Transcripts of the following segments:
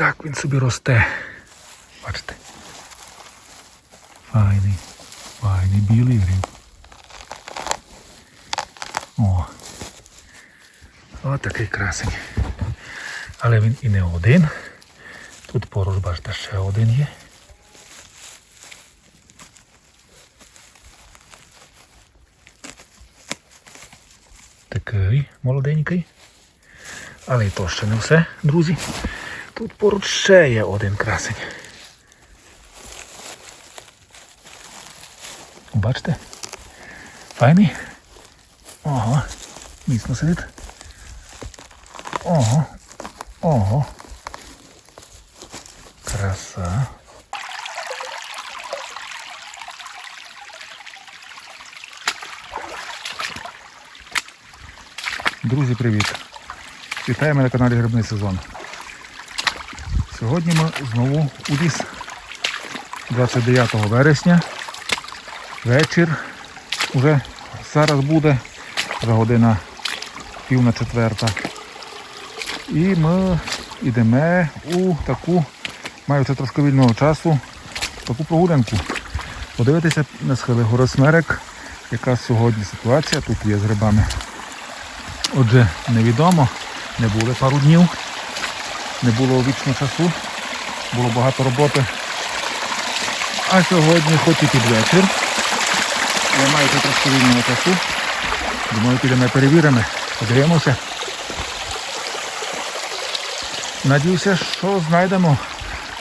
так він собі росте. Бачите? Файний, файний білий гриб. О. Ось такий красень. Але він і не один. Тут поруч, бачите, ще один є. Такий молоденький. Але і то ще не все, друзі. Тут поруч ще є один красень. Бачите? Файний? Ого. Міцно сидить. Ого. Ого. Краса. Друзі, привіт! Вітаємо на каналі Грибний сезон. Сьогодні ми знову у ліс. 29 вересня. Вечір. Уже зараз буде. Вже година пів на четверта. І ми йдемо у таку, маючи трошки вільного часу, таку прогулянку. Подивитися на схили гори Смерек, яка сьогодні ситуація тут є з грибами. Отже, невідомо, не було пару днів, не було вічно часу, було багато роботи. А сьогодні хоч і під вечір. Я маю тут трошки вільного часу. Думаю, підемо перевіримо, подивимося. Надіюся, що знайдемо.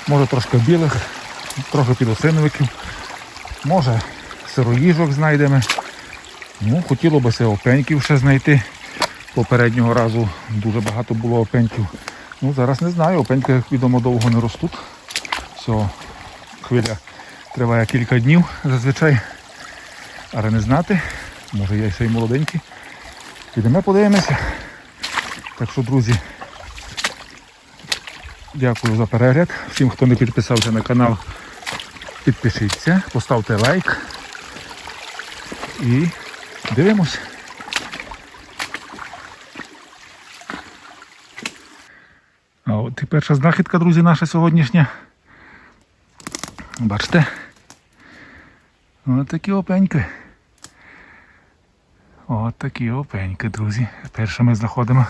Може трошки білих, трохи підосиновиків, може сироїжок знайдемо. Ну, хотіло б опеньків ще знайти. Попереднього разу дуже багато було опеньків. Ну, зараз не знаю, опеньки, як відомо, довго не ростуть. Все, хвиля триває кілька днів зазвичай. Але не знати, може я ще й молоденький. Підемо подивимося. Так що, друзі, дякую за перегляд. Всім, хто не підписався на канал, підпишіться, поставте лайк і дивимось. А от і перша знахідка, друзі, наша сьогоднішня. Бачите? Ось такі опеньки. От такі опеньки, друзі. Перше ми знаходимо.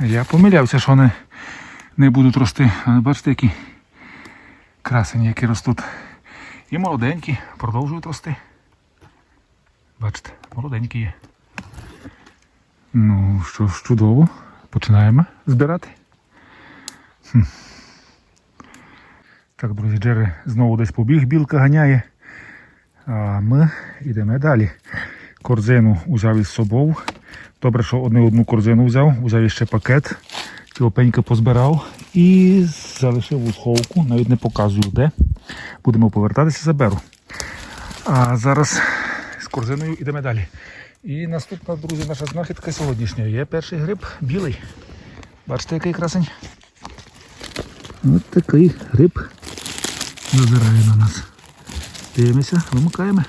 Я помилявся, що вони не будуть рости. Але бачите, які красені, які ростуть. І молоденькі, продовжують рости. Бачите, молоденькі є. Ну, що ж, чудово. Починаємо збирати. Так, друзі, Джері знову десь побіг, білка ганяє. А ми йдемо далі. Корзину взяв із собою. Добре, що одне одну корзину взяв, взяв ще пакет, ті опеньки позбирав і залишив у сховку, навіть не показую де. Будемо повертатися, заберу. А зараз з корзиною йдемо далі. І наступна, друзі, наша знахідка сьогоднішня є перший гриб білий. Бачите, який красень? Ось такий гриб назирає на нас. Дивимося, вимикаємо.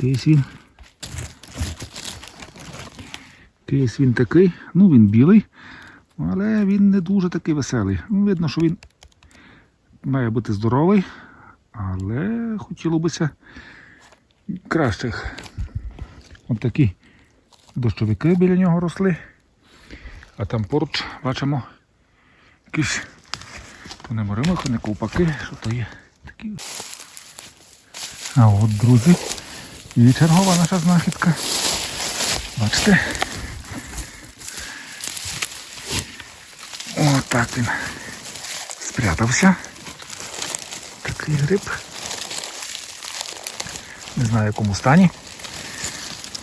Кейс він. Кейс він такий, ну він білий, але він не дуже такий веселий. Ну, видно, що він має бути здоровий, але хотіло бися кращих. От такі дощовики біля нього росли. А там поруч бачимо якісь не не ковпаки, що то є такі. А от, друзі, і чергова наша знахідка. Бачите? Отак він спрятався. Такий гриб. Не знаю в якому стані.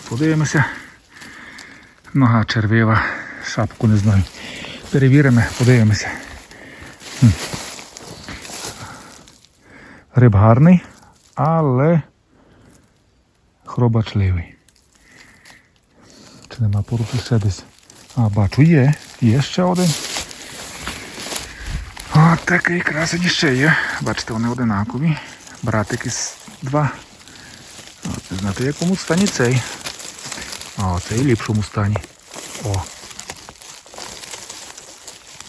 Подивимося. Нога червива, шапку не знаю. Перевіримо, подивимося. Хм. Гриб гарний, але хробачливий. Чи нема поруч ще десь? А, бачу, є. Є ще один. От такий красень ще є. Бачите, вони одинакові. Братики з два. От, не знати, в якому стані цей. А оцей в ліпшому стані. О.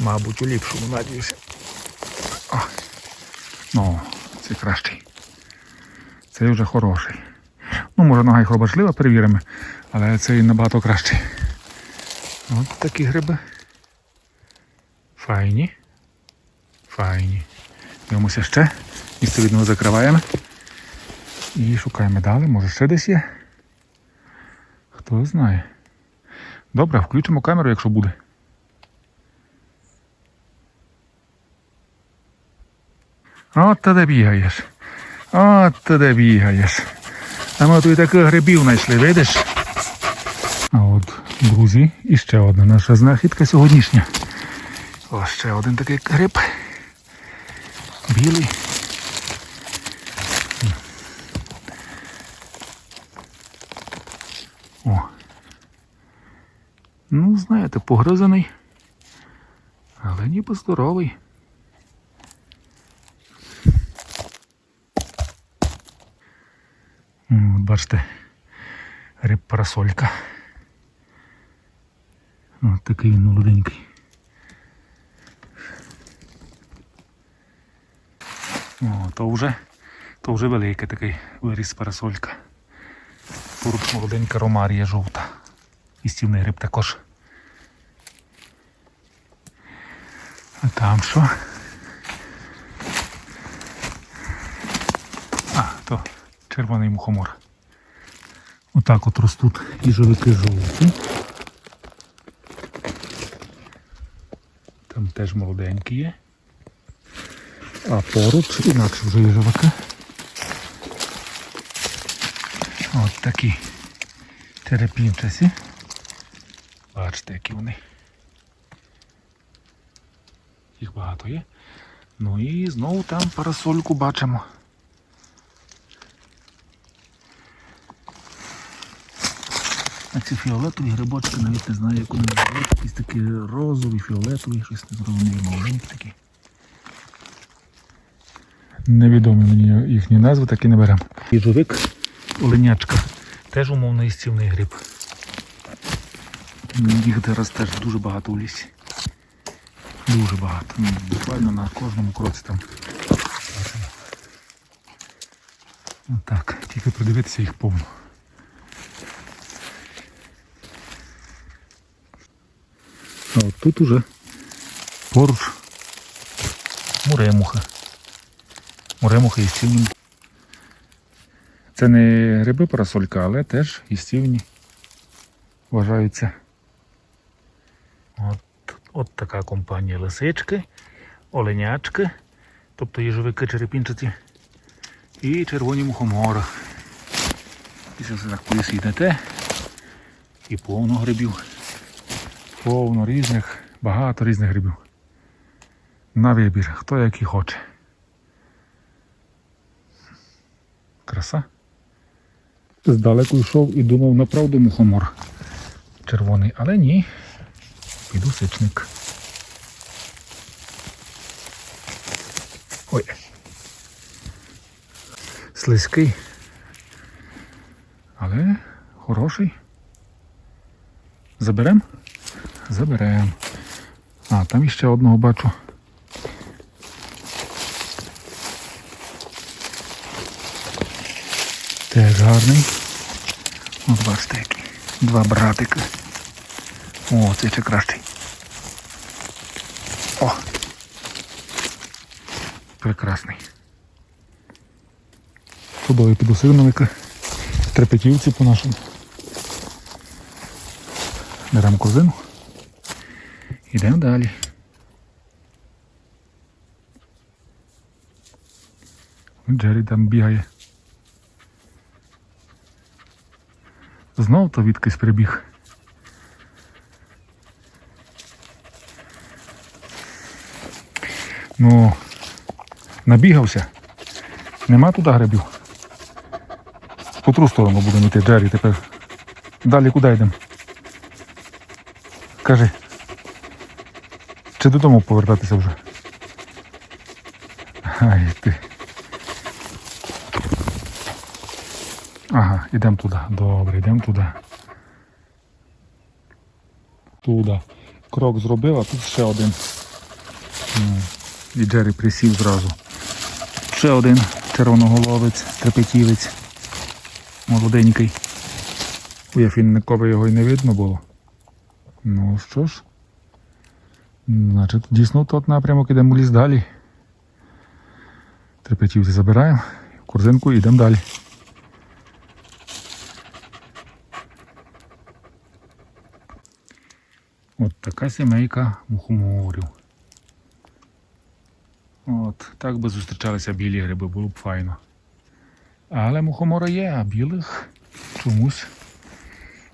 Мабуть, у ліпшому, надіюся. О, ну, це кращий. Цей вже хороший. Ну, може, нога й хробачлива, перевіримо, але цей набагато кращий. От такі гриби. Файні. Файні. Дивимося ще. Місце відно закриваємо. І шукаємо далі. Може ще десь є. Хто знає. Добре, включимо камеру, якщо буде. От ти де бігаєш. От ти бігаєш. А ми тут таких грибів знайшли, видиш? А от, друзі, і ще одна наша знахідка сьогоднішня. Ось ще один такий гриб. Білий. О. Ну, знаєте, погризаний. Але ніби здоровий. М, От бачите, риб парасолька. Ось такий він молоденький. О, то вже, то вже великий такий виріс парасолька. Тут молоденька ромарія жовта. І стівний гриб також. А там що? А, то червоний мухомор. Отак от ростуть їжовики жовті. Там теж молоденькі є. А поруч інакше вже їжовики. От такі терепінчасі. Бачите, які вони. Їх багато є. Ну і знову там парасольку бачимо. А ці фіолетові грибочки навіть не знаю, як вони називають. Якісь такі розові, фіолетові, щось не зрозуміло, маленькі такі. Невідомі мені їхні назви, так і не беремо. Їжовик, оленячка. Теж умовно істівний гриб. Їх зараз теж дуже багато у лісі. Дуже багато. Ну, буквально на кожному кроці там. Отак, тільки придивитися їх повно. А от тут уже поруч муремуха. Муремуха їстівні. Це не гриби парасолька, але теж їстівні вважаються. От, от така компанія лисички, оленячки, тобто їжовики черепінчаті і червоні мухомори. Після так йдете і повно грибів. Повно різних, багато різних грибів. На вибір, хто який хоче. Краса. Здалеку йшов і думав направду мухомор червоний, але ні. Підусичник. Ой. Слизький. Але хороший. Заберем? Заберем. А, там іще одного бачу. Теж гарний. От бачите які. Два братики. О, цей ще кращий. О! Прекрасний. Чудові підусильники. Трепетівці по-нашому. Беремо козину. Йдемо далі. Джері там бігає. Знов то відкись прибіг. Ну, набігався. Нема туди грибів. По тру сторону будемо йти, Джері, тепер. Далі куди йдемо? Кажи. Чи додому повертатися вже? Ай ти. Ага, йдемо туди. Добре, йдемо туди. Туди. Крок зробив, а тут ще один. Ну, і Джері присів зразу. Ще один червоноголовець, стрепетівець. Молоденький. У Яфінникові його й не видно було. Ну що ж, значить, дійсно тот напрямок ідемо в ліс далі. Трепетівці забираємо, в корзинку і йдемо далі. От така сімейка мухоморів. От, так би зустрічалися білі гриби, було б файно. Але мухомора є, а білих чомусь,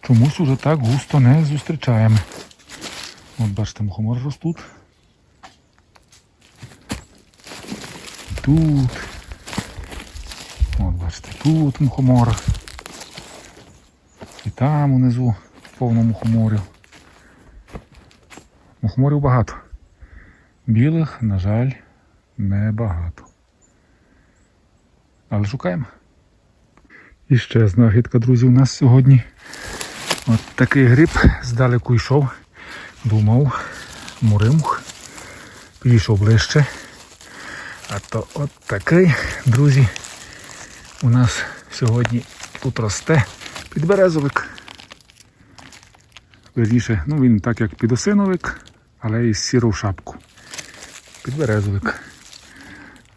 чомусь уже так густо не зустрічаємо. От бачите, мухомори ростуть. Тут. От бачите, тут мухомор. І там унизу повно мухоморів. Мухоморів багато. Білих, на жаль, небагато. Але шукаємо. І ще знахідка, друзі, у нас сьогодні. От такий гриб здалеку йшов. Думав, муримух. Підійшов ближче. А то от такий, друзі, у нас сьогодні тут росте підберезовик. Вірніше, ну він так як підосиновик, але із сіру шапку. Підберезовик.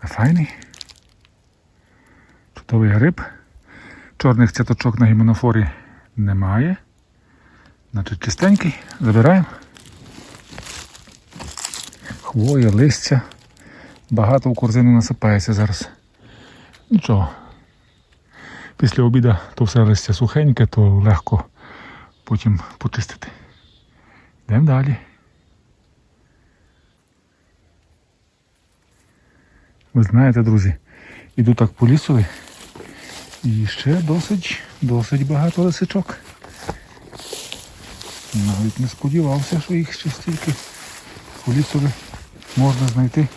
Файний. Чудовий гриб. Чорних цяточок на гіменофорі немає. Значить чистенький. Забираємо. Хвоя, листя. Багато в корзину насипається зараз. Нічого. Після обіду то все листя сухеньке, то легко потім почистити. Йдемо далі. Ви знаєте, друзі, іду так по лісові і ще досить, досить багато лисичок. Навіть не сподівався, що їх ще стільки по лісові можна знайти.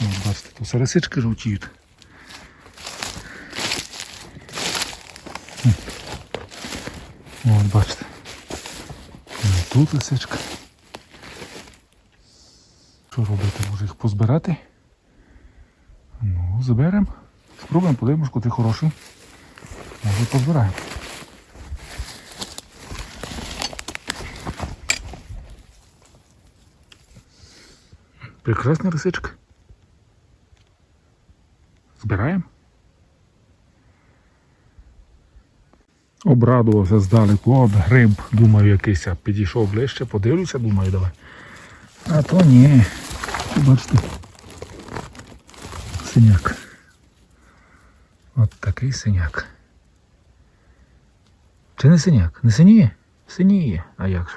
От, бачите, тут все лисички жовтіють. От бачите. І тут лисичка. Що робити? Може їх позбирати? Ну, заберемо. Спробуємо, подивимось, коли хороший. Може позбираємо. Прекрасна лисичка. Збираємо. Обрадувався здалеку, от гриб, думаю, якийсь підійшов ближче, подивлюся, думаю, давай. А то ні. Бачите. Синяк. От такий синяк. Чи не синяк? Не синіє? Синіє. А як же?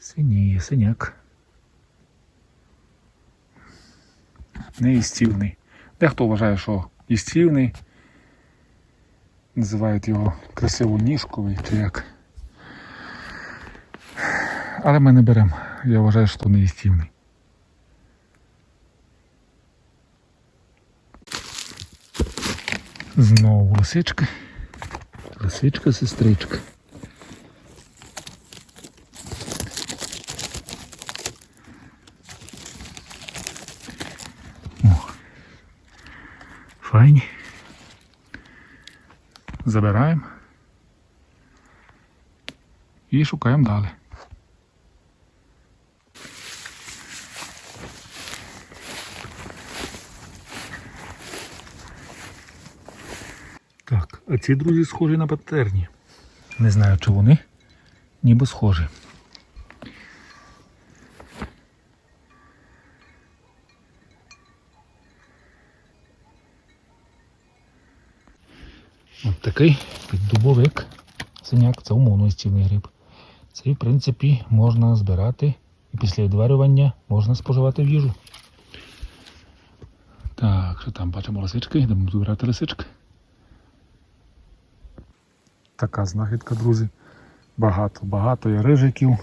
Синіє, синяк. Неїстівний. Дехто вважає, що їстівний. Називають його красивоніжковий чи як. Але ми не беремо. Я вважаю, що не їстівний. Знову лисичка. Лисичка, сестричка. Файні. Забираємо. І шукаємо далі. Так, а ці друзі схожі на патерні. Не знаю, чи вони, ніби схожі. От такий піддубовик. Синяк, це умовно стільний гриб. Цей, в принципі, можна збирати і після відварювання можна споживати в їжу. Так, що там бачимо лисички, йдемо збирати лисички. Така знахідка, друзі. Багато, багато є рижиків.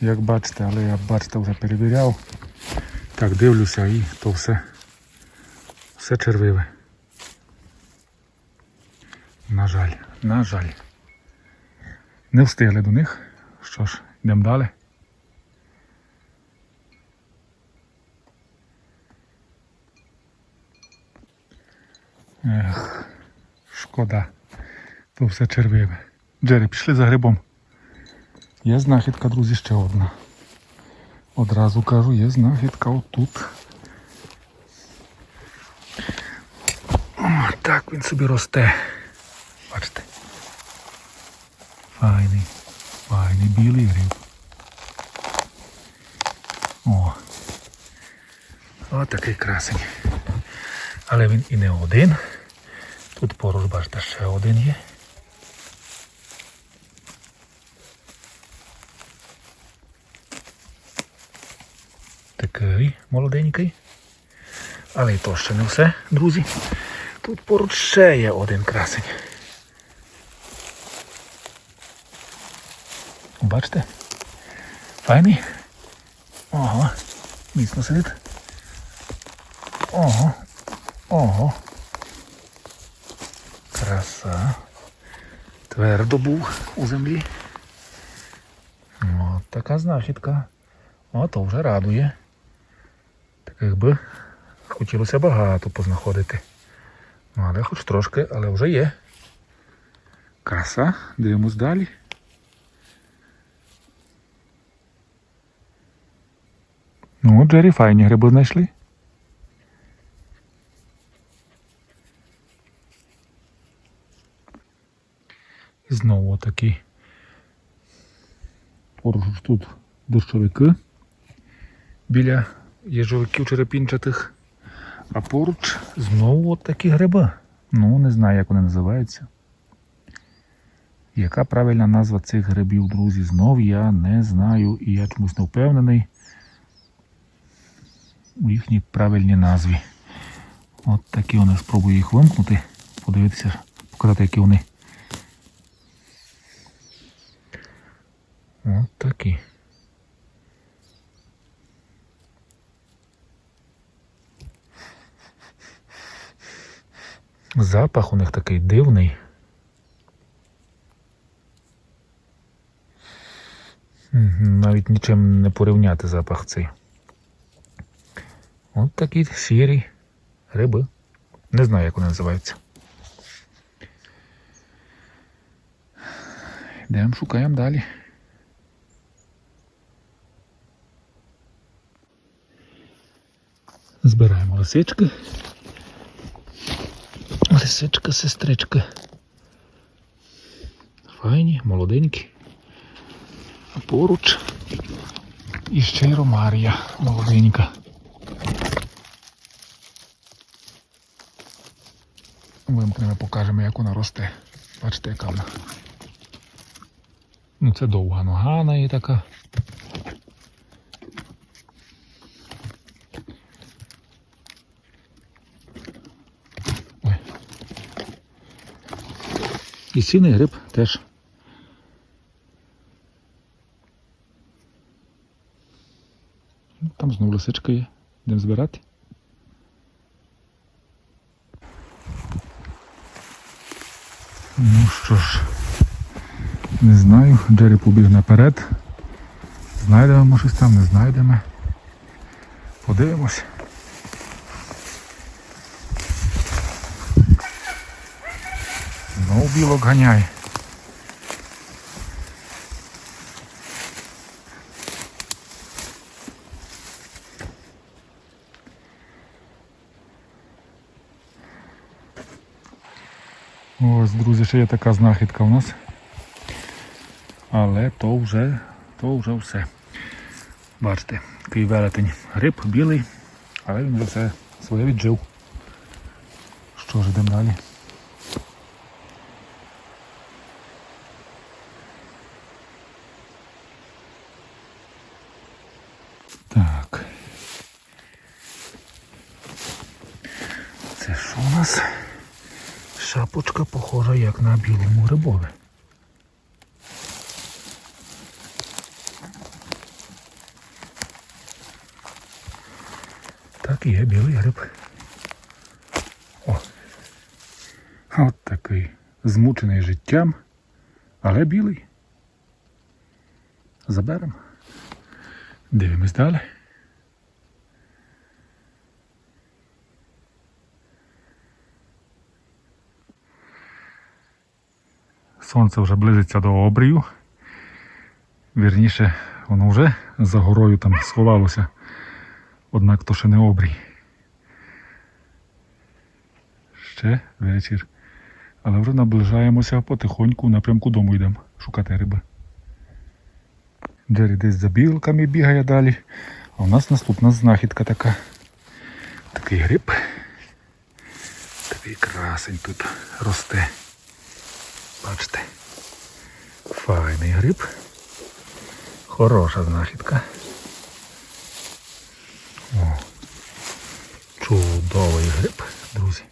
Як бачите, але я бачите вже перевіряв. Так, дивлюся і то все, все червиве. На жаль, на жаль. Не встигли до них. Що ж, йдемо далі. Ех, шкода. То все червиве. Джері, пішли за грибом. Є знахідка, друзі, ще одна. Одразу кажу, є знахідка отут. О, так він собі росте. Бачите. Файний, файний білий гриб. О. О, такий красень. Але він і не один. Тут поруч, бачите, ще один є. Такий молоденький. Але і то ще не все, друзі. Тут поруч ще є один красень. Бачите? Файний? Ого. Міцно сидить. Ого. Ого. Краса. Твердо був у землі. От така знахідка. О, то вже радує. Таких би хотілося багато познаходити. Ну, але хоч трошки, але вже є. Краса. Дивимось далі. Ну, Джері файні гриби знайшли. І знову такі. Поруч тут дощовики біля їжовиків черепінчатих. А поруч знову от такі гриби. Ну, не знаю, як вони називаються. Яка правильна назва цих грибів, друзі? Знов я не знаю і я чомусь не впевнений у їхній правильній назві. От такі вони спробую їх вимкнути, подивитися, показати, які вони. От такі. Запах у них такий дивний. Навіть нічим не порівняти запах цей. От такі сірі гриби. Не знаю, як вони називаються. Йдемо, шукаємо далі. Збираємо лисички. Лисичка, сестричка. Файні, молоденькі. А поруч іще й ромарія молоденька. Вимкнемо, покажемо, як вона росте. Бачите, яка вона. Ну, це довга нога неї така. І сіний гриб теж. Там знову лисичка є. Йдемо збирати. Ну що ж, не знаю, Джері побіг наперед. Знайдемо ми щось там, не знайдемо. Подивимось. Знову білок ганяє. Ще є така знахідка у нас. Але то вже, то вже все. Бачите, такий велетень. Гриб білий, але він вже все своє віджив. Що ж, йдемо далі. Так. Це що у нас? Шапочка похожа як на білому грибові. Так є білий гриб. О. От такий змучений життям, але білий. Заберемо. Дивимось далі. Сонце вже близиться до обрію. Вірніше, воно вже за горою там сховалося. Однак то ще не обрій. Ще вечір. Але вже наближаємося потихоньку напрямку дому йдемо шукати риби. Джері десь за білками бігає далі. А у нас наступна знахідка така. Такий гриб. Такий красень тут росте. Бачите. Файний гриб. Хороша знахідка. О, чудовий гриб, друзі.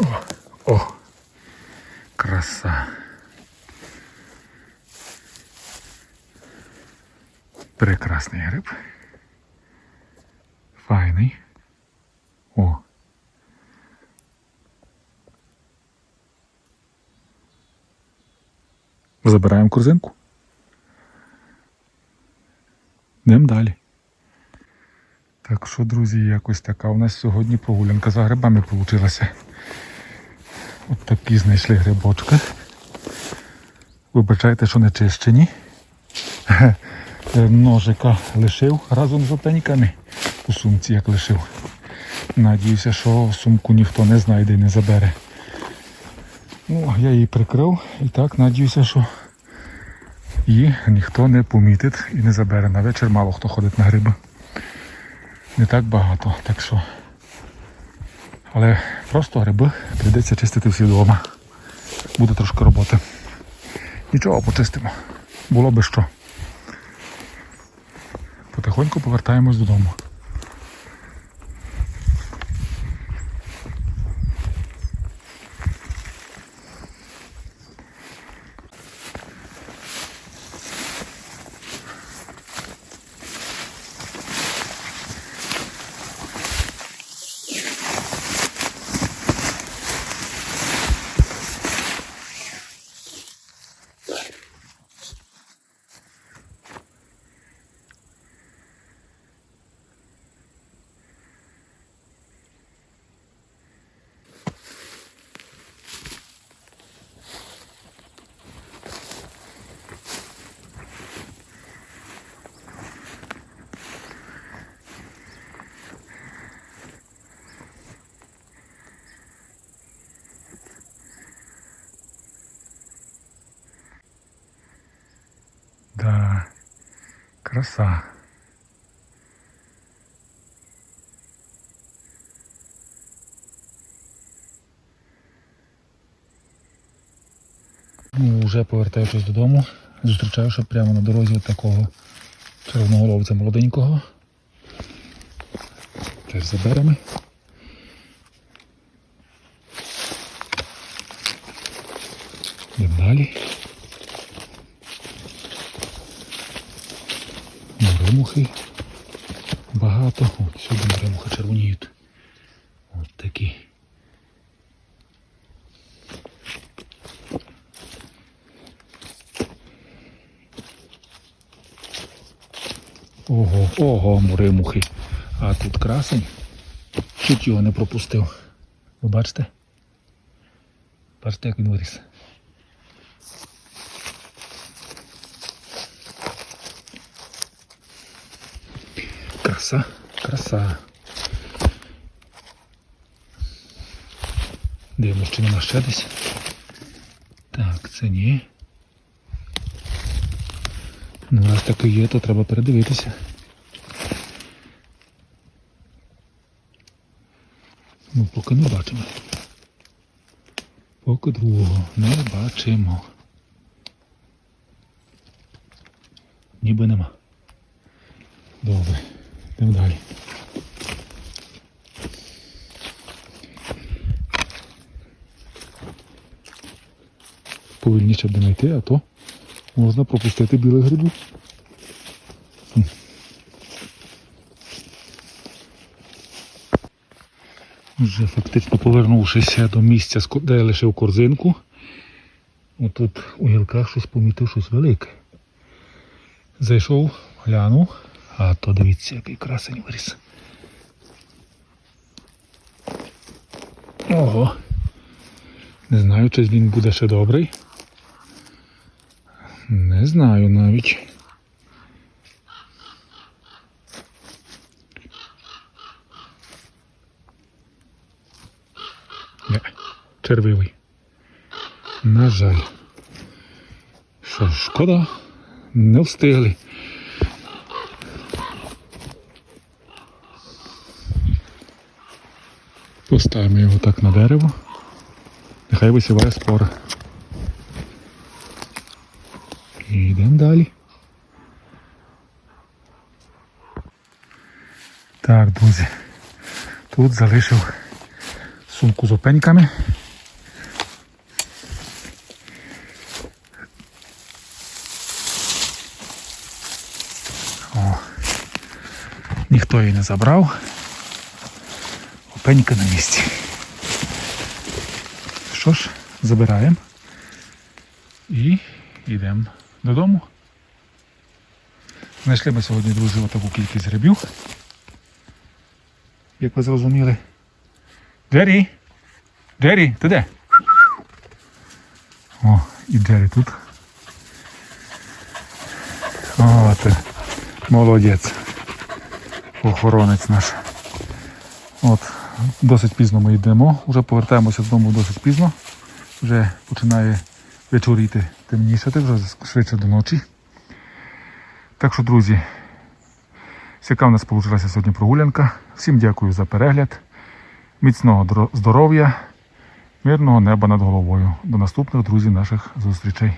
О, о, краса. Прекрасний гриб. Файний. О. Забираємо корзинку. Йдемо далі. Так що, друзі, якось така у нас сьогодні прогулянка за грибами вийшла. От такі знайшли грибочки. Вибачайте, що не чищені. Е, Ножика лишив разом з опеньками у сумці, як лишив. Надіюся, що сумку ніхто не знайде і не забере. Ну, я її прикрив і так надіюся, що її ніхто не помітить і не забере. На вечір мало хто ходить на гриби. Не так багато, так що. Але просто гриби прийдеться чистити всі вдома. Буде трошки роботи. Нічого, почистимо. Було би що. Потихоньку повертаємось додому. Да, краса. Ну, вже повертаючись додому, зустрічаю, що прямо на дорозі такого червоноголовця молоденького. Теж заберемо. Йдемо далі. Моремухи багато. От сюди моремуха червоніють. От такі. Ого, ого, моремухи. А тут красень. Чуть його не пропустив. Ви бачите? Бачите, як він виріс. Краса, краса. Дивимось, чи нема ще десь. Так, це ні. Ну, раз таке є, то треба передивитися. Ну, поки не бачимо. Поки другого не бачимо. Ніби нема. Добре, йдемо далі. Повільніше будемо йти, а то можна пропустити білих грибів. Вже фактично повернувшися до місця, де я лишив корзинку. Отут у гілках щось помітив щось велике. Зайшов, Глянув. А то дивіться, який красень виріс. Ого. Не знаю, чи він буде ще добрий. Не знаю навіть. Не, червивий. На жаль. Що ж, шкода, не встигли. Поставимо його так на дерево. Нехай висіває спори. І йдемо далі. Так, друзі. Тут залишив сумку з опеньками. О, ніхто її не забрав. Опенька на місці. Що ж, забираємо і йдемо додому. Знайшли ми сьогодні, друзі, отаку кількість грибів. Як ви зрозуміли. Джері! Джері, ти де? О, і Джері тут. О, ти молодець. Охоронець наш. От, досить пізно ми йдемо, вже повертаємося додому досить пізно. Вже починає вечоріти темнішати, вже швидше до ночі. Так що, друзі, яка в нас вийшла сьогодні прогулянка. Всім дякую за перегляд. Міцного здоров'я, мирного неба над головою. До наступних друзів наших зустрічей.